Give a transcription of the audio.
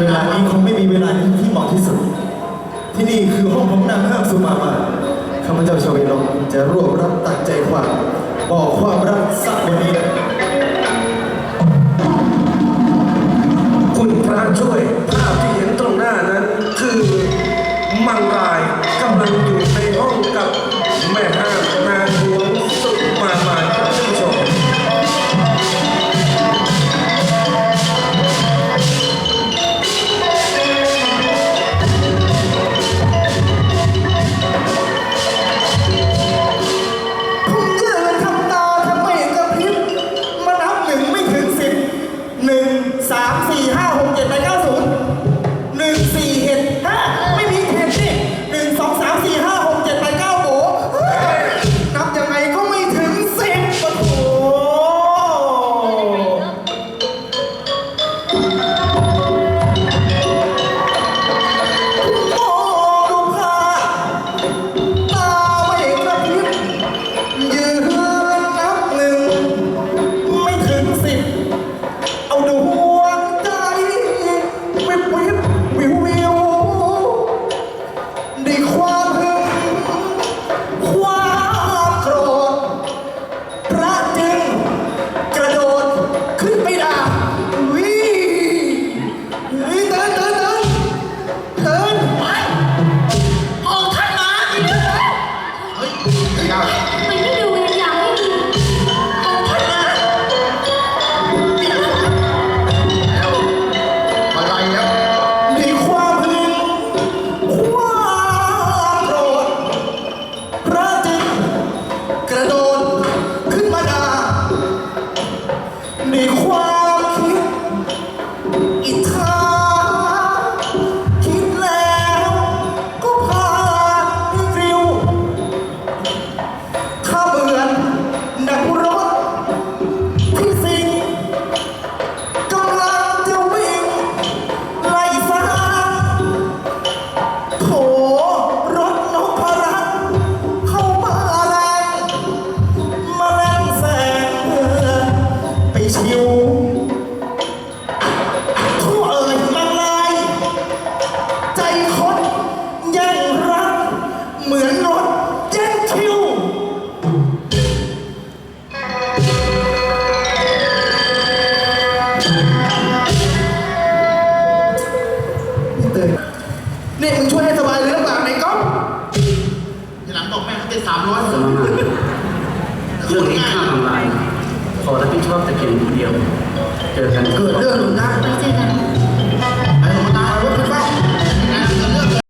เวลานี้คงไม่มีเวลาที่เหมาะที่สุด ที่นี่คือห้องของนางห้ามสุมามาข้าพเจ้าชาวเวลงจะรวบรับตัดใจความบอกความรักสักวันนี้ คุณพระช่วย ภาพที่เห็นตรงหน้านั้น คือมังรายกำลังอยู่ในห้องกับแม่ฮา สามสี่ห้าหก นี่มึงช่วยให้สบายเลยนะปากในก๊อฟทีหลังบอกแม่เขาได้สามร้อยสมมาเรื่องนี้ข้าทำลายขอรับผิดชอบแต่เพียงผู้เดียว เจอกันเกิดเรื่องหนึ่งได้ ไว้เจอกัน